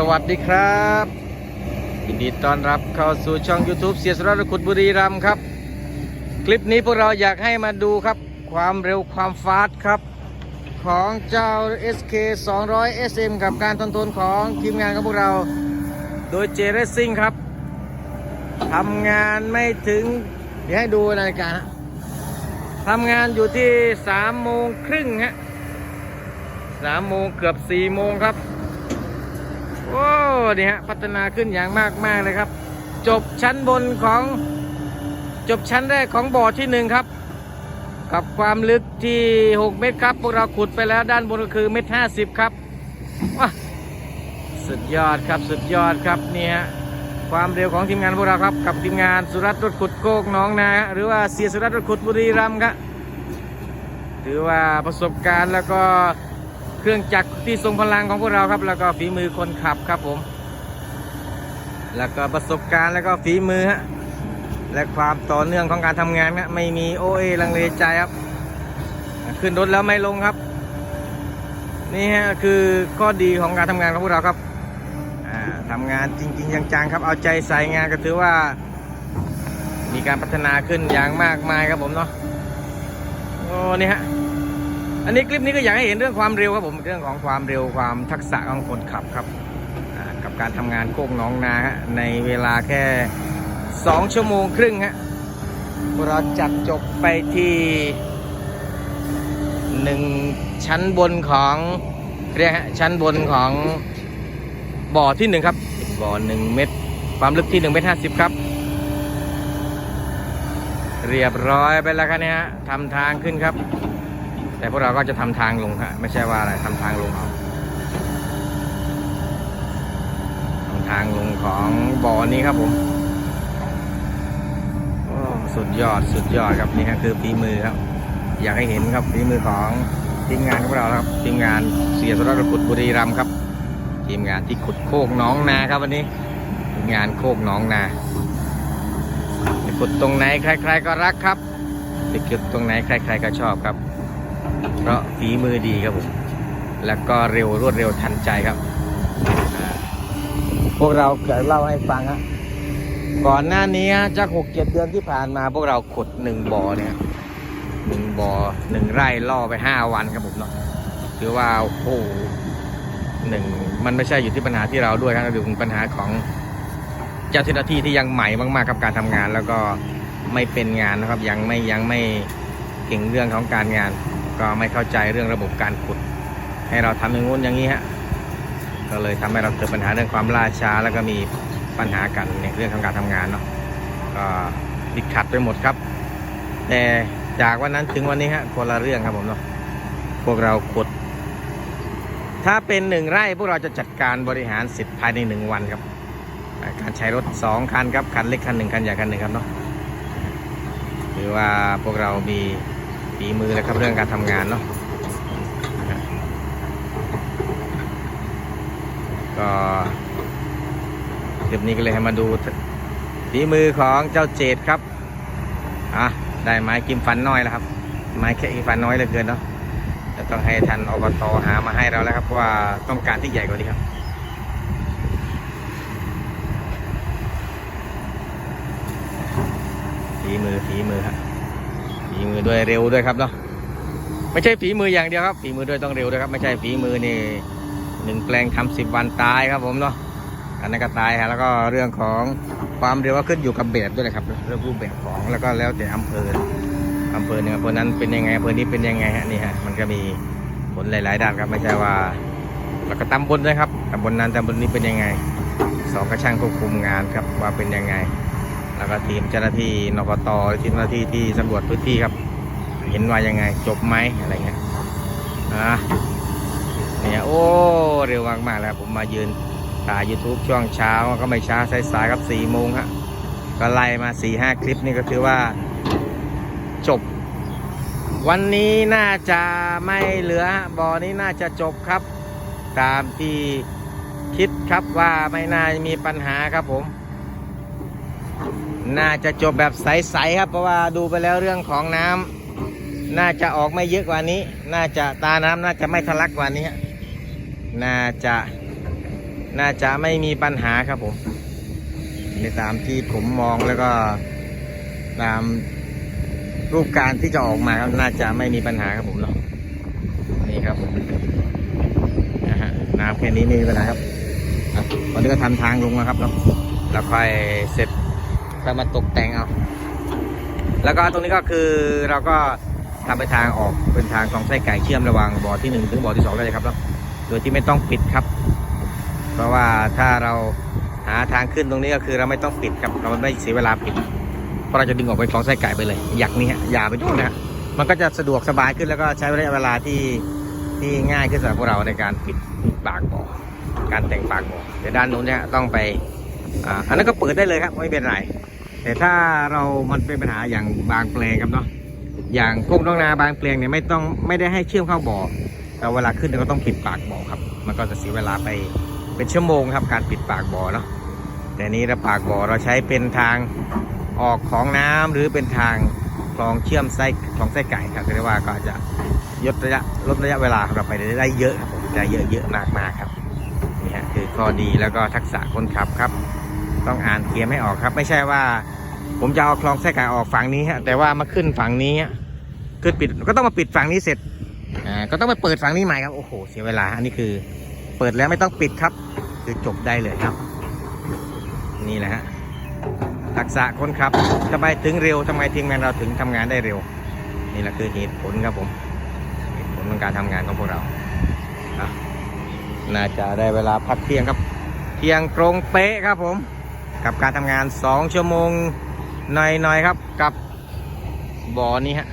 สวัสดีครับยินดีต้อนรับเข้าสู่ช่อง YouTube เสียสระขุดบุรีรัมย์ครับ คลิปนี้พวกเราอยากให้มาดูครับ ความเร็วความฟาสต์ครับ ของเจ้า SK 200 SM กับการทนทนของทีมงานของพวกเรา โดย J Racing ครับทำงานไม่ถึง เดี๋ยวให้ดูนาฬิกาทำงานอยู่ที่3โมงครึ่งฮะ3โมงเกือบ4โมงครับ โอ้นี่ฮะพัฒนาขึ้นอย่างมากมากเลยครับ จบชั้นบนของจบชั้นแรกของบ่อที่หนึ่งครับ กับความลึกที่ 6 เมตรครับ พวกเราขุดไปแล้วด้านบนก็คือเมตรห้าสิบครับสุดยอดครับสุดยอดครับเนี่ยความเร็วของทีมงานพวกเราครับ กับทีมงานสุรัตน์รถขุดโกกน้องนาหรือว่าเสียสุรัตน์รถขุดบุรีรัมย์ครับถือว่าประสบการณ์แล้วก็ เครื่องจักรที่ทรงพลังของพวกเราครับ แล้วก็ฝีมือคนขับครับผม แล้วก็ประสบการณ์แล้วก็ฝีมือฮะและความต่อเนื่องของการทำงานนะไม่มีโอเอลังเลใจครับ ขึ้นรถแล้วไม่ลงครับ นี่ฮะคือข้อดีของการทำงานของพวกเราครับอ่าทำงานจริง ๆ จังๆครับเอาใจใส่งานก็ถือว่า มีการพัฒนาขึ้นอย่างมากมายครับผมเนาะโอ้นี่ฮะ อันนี้คลิปนี้ก็อยากให้เห็นเรื่องความเร็วครับผมเรื่องของความเร็วความทักษะของคนขับครับกับการทำงานโคกน้องนาฮะในเวลาแค่ 2 ชั่วโมงครึ่งฮะเราจัดจบไปที่หนึ่งชั้นบนของเรียกฮะชั้นบนของบ่อที่หนึ่งครับบ่อหนึ่งเมตร ความลึกที่หนึ่งเมตรห้าสิบครับ เรียบร้อยไปแล้วครับเนี่ยทำทางขึ้นครับ แต่พวกเราก็จะทำทางลงฮะไม่ใช่ว่าอะไรทำทางลงเอาทำทางลงของบ่อนี้ครับผมสุดยอดสุดยอดครับนี่ฮะคือฝีมือครับ อยากให้เห็นครับฝีมือของทีมงานของเราครับทีมงานเสียสรขุดบุรีรัมครับทีมงานที่ขุดโคกหน้องนาครับวันนี้ทีมงานโคกหน้องนาไปขุดตรงไหนใคร ๆ ก็รักครับไปขุดตรงไหนใคร ๆ ก็ชอบครับ เพราะฝีมือดีครับผม แล้วก็เร็วรวดเร็วทันใจครับ พวกเราเกิดเล่าให้ฟังฮะก่อนหน้านี้จากหกเจ็ดเดือนที่ผ่านมา พวกเราขุดหนึ่งบ่อเนี่ยหนึ่งบ่อหนึ่งไร่ล่อไปห้าวันครับผมเนาะถือว่าโอ้โหหนึ่งมันไม่ใช่อยู่ที่ปัญหาที่เราด้วยครับดูปัญหาของเจ้าหน้าที่ที่ยังใหม่มากๆกับการทำงาน แล้วก็ไม่เป็นงานนะครับ ยังไม่ยังไม่เก่งเรื่องของการงาน ก็ไม่เข้าใจเรื่องระบบการขุด ให้เราทำอย่างงู้นอย่างนี้ฮะก็เลยทำให้เราเกิดปัญหาเรื่องความล่าช้า แล้วก็มีปัญหากันในเรื่องของการทำงานเนาะก็ติดขัดไปหมดครับ แต่จากวันนั้นถึงวันนี้ฮะคนละเรื่องครับผมเนาะพวกเราขุด ถ้าเป็นหนึ่งไร่พวกเราจะจัดการบริหารเสร็จภายในหนึ่งวันครับ การใช้รถสองคันครับคันเล็กคันหนึ่งคันใหญ่คันหนึ่งครับเนาะถือว่าพวกเรามี ฝีมือนะครับเรื่องการทำงานเนาะก็คลิปนี้ก็เลยให้มาดูฝีมือของเจ้าเจดครับอะได้ไม้กิมฟันน้อยแล้วครับ ไม้แค่กิมฟันน้อยเหลือเกินเนาะจะต้องให้ทันอบตหามาให้เราแล้วครับเพราะว่าต้องการที่ใหญ่กว่านี้ครับ ฝีมือฝีมือครับ ฝีมือ ด้วยเร็วด้วยครับเนาะไม่ใช่ฝีมืออย่างเดียวครับ ฝีมือด้วยต้องเร็วด้วยครับ ไม่ใช่ฝีมือนี่หนึ่งแปลงทำสิบวันตายครับผมเนาะอันนั้นก็ตายฮะแล้วก็เรื่องของความเร็วก็ขึ้นอยู่กับแบบด้วยนะครับเรื่องรูปแบบของแล้วก็แล้วแต่อำเภออำเภอหนึ่งอำเภอนั้นเป็นยังไงอำเภอนี้เป็นยังไงฮะนี่ฮะมันก็มีผลหลาย ๆ ด้านครับไม่ใช่ว่า แล้วก็ตำบลด้วยครับตำบลนั้นตำบลนี้เป็นยังไงสองกระช่างควบคุมงานครับว่าเป็นยังไง แล้วก็ทีมเจ้าหน้าที่นปตทีมเจ้าหน้าที่ที่สำรวจพื้นที่ครับ เห็นว่ายังไงจบไหมอะไรเงี้ยอะเนี่ยโอ้เร็วมากๆแล้วผมมายืนถ่าย YouTube ช่วงเช้าก็ไม่ช้าสายๆครับ4โมงฮะก็ไล่มา4 5คลิปนี่ก็ถือว่าจบ วันนี้น่าจะไม่เหลือบ่อนี้น่าจะจบครับ ตามที่คิดครับว่าไม่น่ามีปัญหาครับผม น่าจะจบแบบใสๆครับเพราะว่าดูไปแล้วเรื่องของน้ำ น่าจะออกไม่เยอะกว่านี้ น่าจะตาน้ำน่าจะไม่ทะลักกว่านี้น่าจะน่าจะไม่มีปัญหาครับผมในตามที่ผมมองแล้วก็ตามรูปการที่จะออกมาครับน่าจะไม่มีปัญหาครับผมเนาะนี่ครับนะฮะน้ำแค่นี้ไม่มีปัญหาครับตอนนี้ก็ทำทางลงนะครับเนาะแล้วค่อยเสร็จค่อยมาตกแต่งเอา แล้วก็ตรงนี้ก็คือเราก็ ทำไปทางออกเป็นทางคลองไส้ไก่เชื่อมระหว่างบ่อที่หนึ่งถึงบ่อที่สองได้เลยครับเนาะโดยที่ไม่ต้องปิดครับ เพราะว่าถ้าเราหาทางขึ้นตรงนี้ก็คือเราไม่ต้องปิดครับเราไม่เสียเวลาปิด เพราะเราจะดึงออกไปคลองไส้ไก่ไปเลยอยากนี้ฮะอย่าไปดูนะฮะมันก็จะสะดวกสบายขึ้นแล้วก็ใช้ระยะเวลาที่ที่ง่ายขึ้นสำหรับพวกเราในการปิดปากบ่อการแต่งปากบ่อแต่ด้านนู้นเนี่ยต้องไปอ่าอันนั้นก็เปิดได้เลยครับไม่เป็นไรแต่ถ้าเรามันเป็นปัญหาอย่างบางแปลงครับเนาะ อย่างพวกน้องนาบางแปลงเนี่ยไม่ต้องไม่ได้ให้เชื่อมเข้าบ่อแต่เวลาขึ้นเราก็ต้องปิดปากบ่อครับ มันก็จะเสียเวลาไปเป็นชั่วโมงครับ การปิดปากบ่อเนาะแต่นี้เราปากบ่อเราใช้เป็นทางออกของน้ำหรือเป็นทางคลองเชื่อมไส้คลองไส้ไก่ครับเรียกว่าก็จะลดระยะลดระยะเวลาของเราไปได้เยอะครับผมได้เยอะเยอะมากมากๆครับนี่ฮะคือข้อดีแล้วก็ทักษะคนขับครับ ต้องอ่านเกียร์ไม่ออกครับ ไม่ใช่ว่า ผมจะเอาคลองไส้ไก่ออกฝั่งนี้ฮะแต่ว่ามาขึ้นฝั่งนี้ฮะ ขึ้นปิดก็ต้องมาปิดฝั่งนี้เสร็จอ่าก็ต้องไปเปิดฝั่งนี้ใหม่ครับโอ้โหเสียเวลา อันนี้คือ เปิดแล้วไม่ต้องปิดครับ คือจบได้เลยครับ นี่แหละฮะทักษะคนขับทำไมถึงเร็วทำไมทีมงานเราถึงทำงานได้เร็ว นี่แหละคือเหตุผลครับผมเหตุผลของการทำงานของพวกเราน่าจะได้เวลาพักเที่ยงครับ เที่ยงตรงเป๊ะครับผม กับการทำงาน 2 ชั่วโมงหน่อยๆครับกับบ่อนี้ฮะ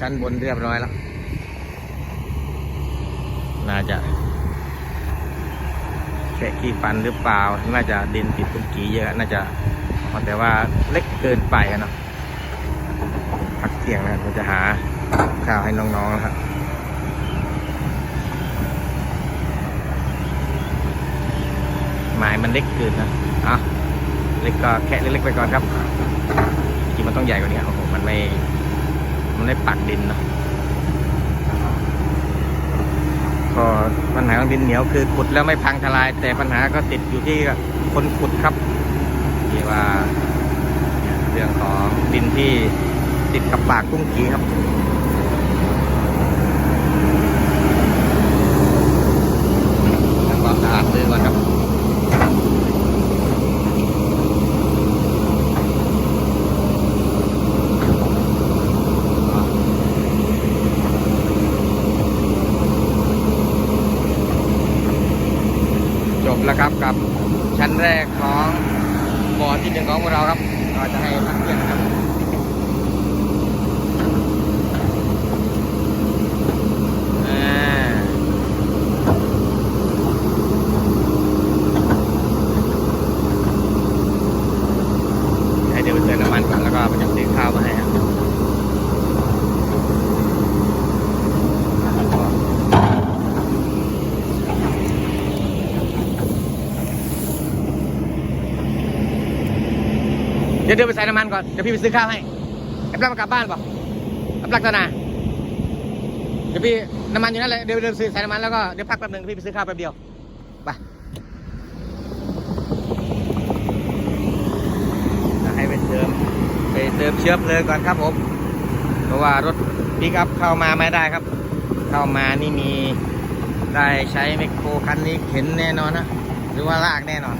ชั้นบนเรียบร้อยแล้ว น่าจะแกะขี้ฟันหรือเปล่า น่าจะดินติดตุกกีเยอะน่าจะแต่ว่าเล็กเกินไปอะเนาะพักเที่ยงนะครับผมจะหาข้าวให้น้องๆนะครับหมายมันเล็กเกินนะอะเล็กก็แค่เล็กๆไปก่อนครับจริงๆมันต้องใหญ่กว่านี้โอ้โหมันไม่ มันได้ปักดินเนาะก็ปัญหาของดินเหนียวคือขุดแล้วไม่พังทลาย แต่ปัญหาก็ติดอยู่ที่คนขุดครับที่ว่าเรื่องของดินที่ติดกับปากกุ้งกีครับ ทำความสะอาดเลยก่อนครับ จ บแล้วครับกับชั้นแรกของบ่อที่หนึ่งของพวกเราครับเราจะให้พักเที่ยนครับอ่าให้เดี๋ยวไปเติมน้ำมันก่อนแล้วก็มันจะซื้อข้าวมาให้ครับ เดี๋ยวเดี๋ยวไปใส่น้ำมันก่อน เดี๋ยวพี่ไปซื้อข้าวให้แอบรักมากลับบ้านเปล่าแอบรักตนาเดี๋ยวพี่น้ำมันอยู่นั่นเลยเดี๋ยวเดินซื้อใส่น้ำมันแล้วก็เดี๋ยวพักแป๊บนึงพี่ไปซื้อข้าวแป๊บเดียว ไปให้ไปเติมไปเติมเชื้อเพลิงก่อนครับผม เพราะว่ารถปิกอัพเข้ามาไม่ได้ครับ เข้ามานี่มีได้ใช้แมโครคันนี้เข็นแน่นอนนะ หรือว่าลากแน่นอน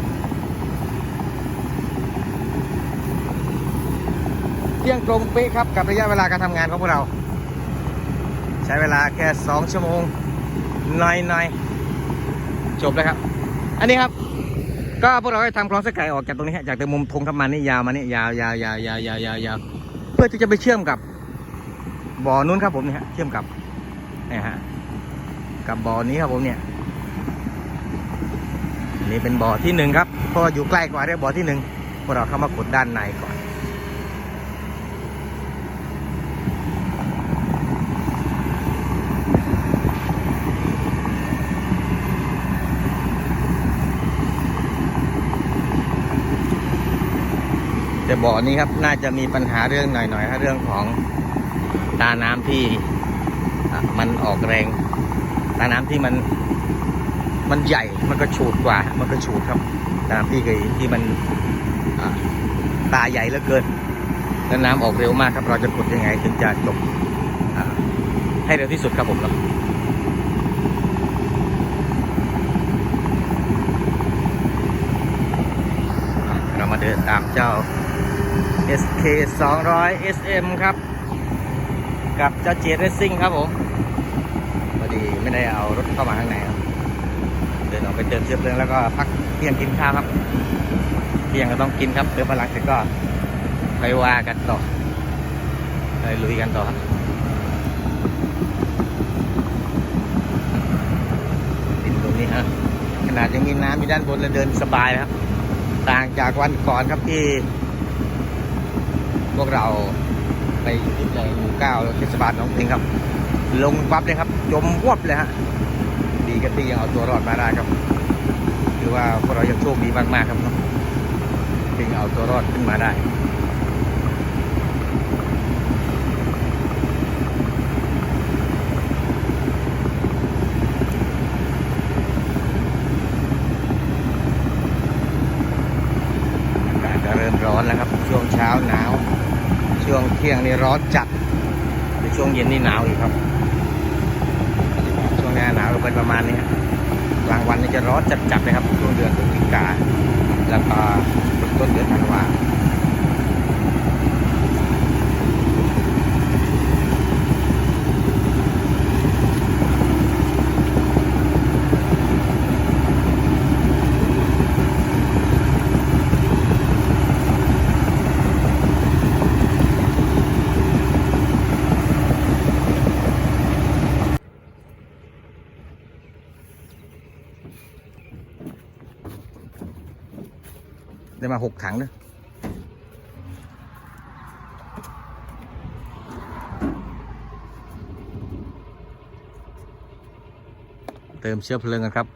ที่ยงตรงเป๊ะครับกับระยะเวลาการทำงานของพวกเรา ใช้เวลาแค่ 2 ชั่วโมงน่อยๆจบแล้วครับ อันนี้ครับ ก็พวกเราได้ทำคลองสกายออกจากตรงนี้ฮะจากตรงมุมธงทำมันนี่ยาวมานี่ยาวยาวยาวยาวยาวยาวยาวเพื่อที่จะไปเชื่อมกับบ่อนู้นครับผมนี่ฮะเชื่อมกับเนี่ยฮะกับบ่อนี้ครับผมเนี่ยนี่เป็นบ่อที่หนึ่งครับเพราะอยู่ใกล้กว่าเรียกบ่อที่หนึ่งพวกเราเข้ามาขุดด้านในก่อน แต่บ่อนี้ครับน่าจะมีปัญหาเรื่องหน่อยๆครับเรื่องของตาน้ำที่มันออกแรง ตาน้ำที่มันมันใหญ่มันก็ฉูดกว่า มันก็ฉูดครับตาน้ำที่เคยที่มันตาใหญ่เหลือเกินแล้วน้ำออกเร็วมากครับ เราจะกดยังไงถึงจะจบให้เร็วที่สุดครับผมเนาะเรามาเดินตามเจ้า SK 200 SM ครับ กับเจ้าเจ r รซิ่งครับผมพอดีไม่ได้เอารถเข้ามาข้างในครับ เดินออกไปเติมเชื้อเพลิงแล้วก็พักเที่ยงกินข้าวครับ เที่ยงก็ต้องกินครับเติมพลังเสร็จก็ไปว่ากันต่อไปลุยกันต่อครับดินตรงนี้ฮะขนาดยังมีน้ำอยู่ด้านบนแล้วเดินสบายนะครับ ต่างจากวันก่อนครับที่ พวกเราไปที่ในหมู่เก้าเทศบาลหนองเพลงครับ ลงปั๊บเลยครับ จมวบเลยฮะดีกันที่ยังเอาตัวรอดมาได้ครับคือว่าพวกเรายังโชคดีมากๆครับเนาะที่ยังเอาตัวรอดขึ้นมาได้อากาศก็เริ่มร้อนแล้วครับ ช่วงเช้าหนาว ช่วงเที่ยงนี่ร้อนจัดในช่วงเย็นนี่หนาวอีกครับ ช่วงหน้าหนาวเป็นประมาณนี้ครับกลางวันนี่จะร้อนจัดๆเลยครับช่วงเดือนพฤศจิกาแล้วก็ต้นเดือนธันวา มาหกถังเนอะเติมเชื้อเพลิงกันครับ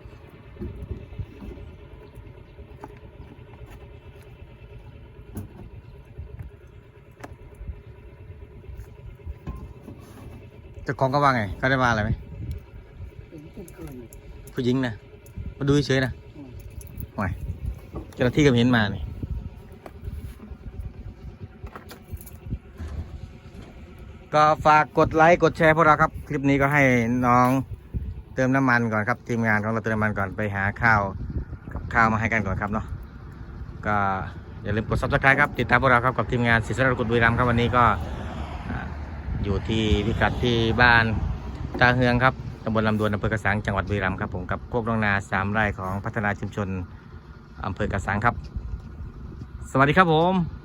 เจ้าของก็ว่าไงเขาได้มาอะไรไหมผู้หญิงนะมาดูเฉยๆนะหน่อย เจ้าหน้าที่ก็เห็นมาเนี่ยก็ฝากกดไลค์กดแชร์พวกเราครับ คลิปนี้ก็ให้น้องเติมน้ำมันก่อนครับ ทีมงานของเราเติมน้ำมันก่อนไปหาข้าวกับข้าวมาให้กันก่อนครับเนาะก็อย่าลืมกด subscribe ครับ ติดตามพวกเราครับกับทีมงานศิษย์รกุลบุรีรัมย์ครับวันนี้ก็อยู่ที่พิกัดที่บ้านตาเฮืองครับตำบลลำดวนอำเภอกระสังจังหวัดบุรีรัมย์ครับผมกับโคกน้องนาสามไร่ของพัฒนาชุมชน อำเภอกระสังครับ สวัสดีครับผม